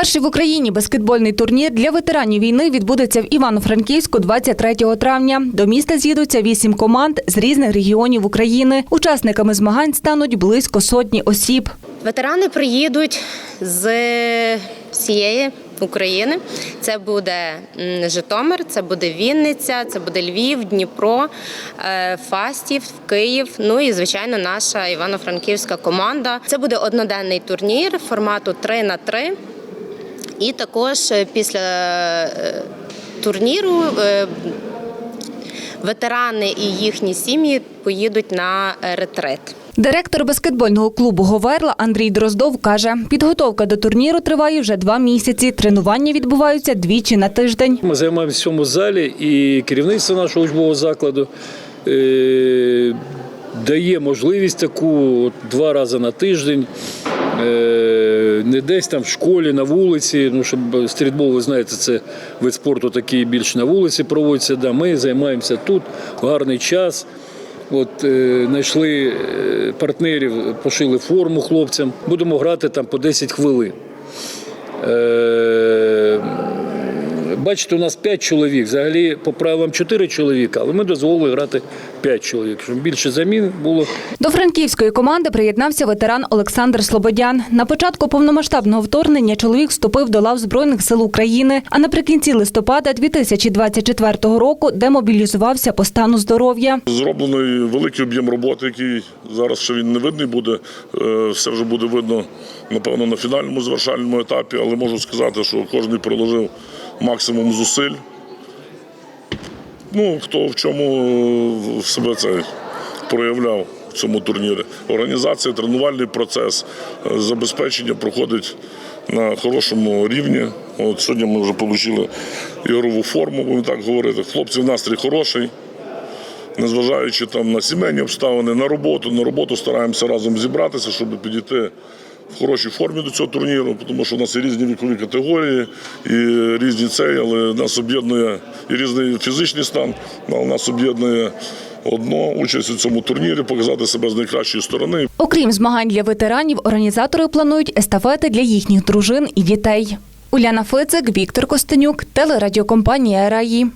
Перший в Україні баскетбольний турнір для ветеранів війни відбудеться в Івано-Франківську 23 травня. До міста з'їдуться вісім команд з різних регіонів України. Учасниками змагань стануть близько сотні осіб. Ветерани приїдуть з всієї України. Це буде Житомир, це буде Вінниця, це буде Львів, Дніпро, е, Фастів, Київ. Ну і звичайно, наша івано-франківська команда. Це буде одноденний турнір формату 3 на 3 І також е, після е, турніру е, ветерани і їхні сім'ї поїдуть на ретрит. Директор баскетбольного клубу Говерла Андрій Дроздов каже, підготовка до турніру триває вже два місяці. Тренування відбуваються двічі на тиждень. Ми займаємося в цьому залі, і керівництво нашого учбового закладу е, дає можливість таку два рази на тиждень. Не десь там в школі, на вулиці. Ну, щоб стрітбол, ви знаєте, це вид спорту такий більш на вулиці проводиться. Да, ми займаємося тут в гарний час. От е, знайшли е, партнерів, пошили форму хлопцям. Будемо грати там по 10 хвилин. Е, Бачите, у нас 5 чоловік. Взагалі, по правилам 4 чоловіка, але ми дозволили грати 5 чоловік, щоб більше замін було. До франківської команди приєднався ветеран Олександр Слободян. На початку повномасштабного вторгнення чоловік вступив до лав Збройних сил України, а наприкінці листопада 2024 року демобілізувався по стану здоров'я. Зроблений великий об'єм роботи, який зараз ще він не видний буде. Е, Все вже буде видно, напевно, на фінальному завершальному етапі, але можу сказати, що кожен приложив максимум зусиль. Ну, хто в чому е, себе це проявляв в цьому турнірі. Організація, тренувальний процес, е, забезпечення проходить на хорошому рівні. От сьогодні ми вже отримали ігрову форму, будемо так говорити. Хлопців настрій хороший незважаючи там на сімейні обставини, на роботу. На роботу стараємося разом зібратися, щоб підійти в хорошій формі до цього турніру, тому що в нас є різні вікові категорії і різні цей, але нас об'єднує і різний фізичний стан, але нас об'єднує одно участь у цьому турнірі, показати себе з найкращої сторони. Окрім змагань для ветеранів, організатори планують естафети для їхніх дружин і дітей. Уляна Фицик, Віктор Костенюк, телерадіокомпанія «Раї».